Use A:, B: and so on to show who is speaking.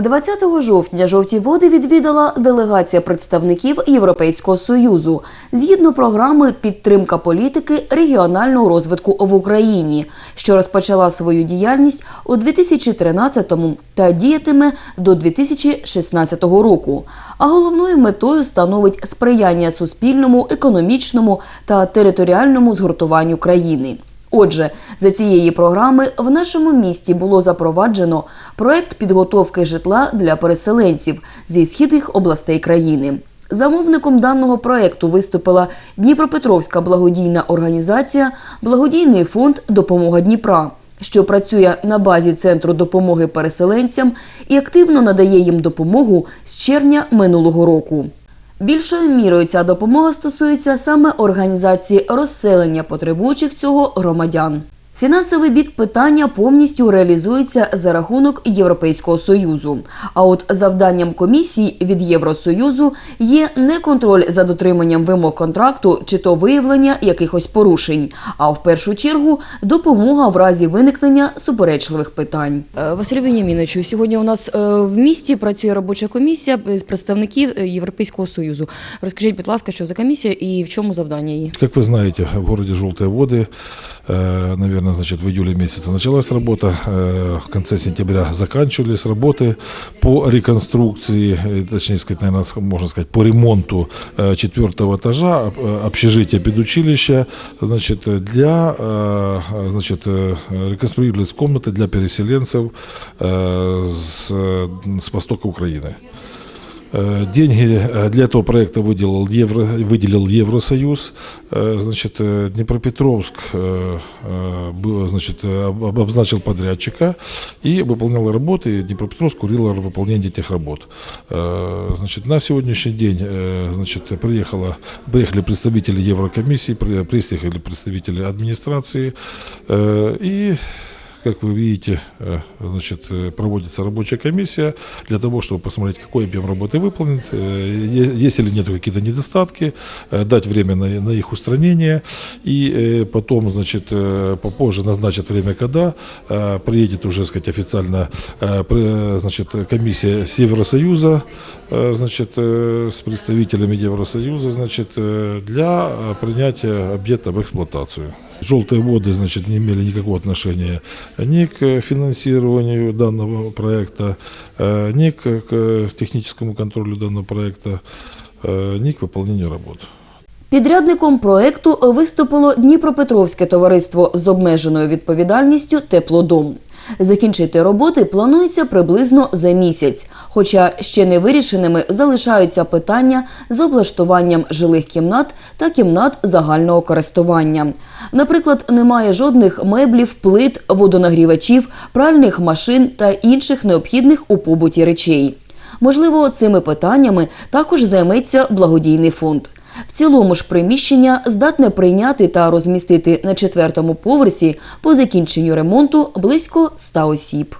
A: 20 жовтня жовті води відвідала делегація представників Європейського союзу згідно програми Підтримка політики регіонального розвитку в Україні, що розпочала свою діяльність у 2013 та діятиме до 2016 року. А головною метою становить сприяння суспільному, економічному та територіальному згуртуванню країни. Отже, за цієї програми в нашому місті було запроваджено проект підготовки житла для переселенців зі східних областей країни. Замовником даного проекту виступила Дніпропетровська благодійна організація Благодійний фонд Допомога Дніпра, що працює на базі центру допомоги переселенцям і активно надає їм допомогу з червня минулого року. Більшою мірою ця допомога стосується саме організації розселення потребуючих цього громадян. Фінансовий бік питання повністю реалізується за рахунок Європейського союзу. А от завданням комісії від Євросоюзу є не контроль за дотриманням вимог контракту чи то виявлення якихось порушень, а в першу чергу допомога в разі виникнення суперечливих питань. Е, Василю Веніаміновичу, сьогодні у нас е, в місті працює робоча комісія з представників е, Європейського союзу. Розкажіть, будь ласка, що за комісія і в чому завдання її?
B: Как вы знаете, в городе Желтые воды, э, наверное, значит, в июле месяце началась работа, э, в конце сентября заканчивались работы по реконструкции, э, точнее сказать, наверное, можно сказать, по ремонту э, четвертого этажа э, общежития педучилища, значит, для, э, значит, э, реконструировались комнаты для переселенцев э, с, э, с востока Украины. Э, Деньги э, для этого проекта выделил, Евро, выделил Евросоюз. Э, Значит, Днепропетровск значит, об- об- обозначил подрядчика и выполнял работы. Днепропетровск курил выполнение этих работ. Значит, на сегодняшний день значит, приехало, приехали представители Еврокомиссии, при- приехали представители администрации. И как вы видите, э, значит, э, проводится рабочая комиссия для того, чтобы посмотреть, какой объем работы выполнен, э, е- есть или нет какие-то недостатки, э, дать время на, на их устранение, и э, потом, значит, э, попозже назначат время, когда э, приедет уже, сказать, официально э, при- значит, комиссия с Евросоюза, э, значит, э, с представителями Евросоюза, значит, э, для э, принятия объекта в эксплуатацию. Желтые воды, значит, не имели никакого отношения ни к финансированию данного проекта, э, ни к, к техническому контролю данного проекта, э, ни к выполнению работ.
A: Підрядником проекту виступило Дніпропетровське товариство з обмеженою відповідальністю Теплодом. Закінчити роботи планується приблизно за місяць, хоча ще не вирішеними залишаються питання з облаштуванням жилих кімнат та кімнат загального користування. Наприклад, немає жодних меблів, плит, водонагрівачів, пральних машин та інших необхідних у побуті речей. Можливо, цими питаннями також займеться благодійний фонд. В цілому ж приміщення здатне прийняти та розмістити на четвертому поверсі по закінченню ремонту близько 100 осіб.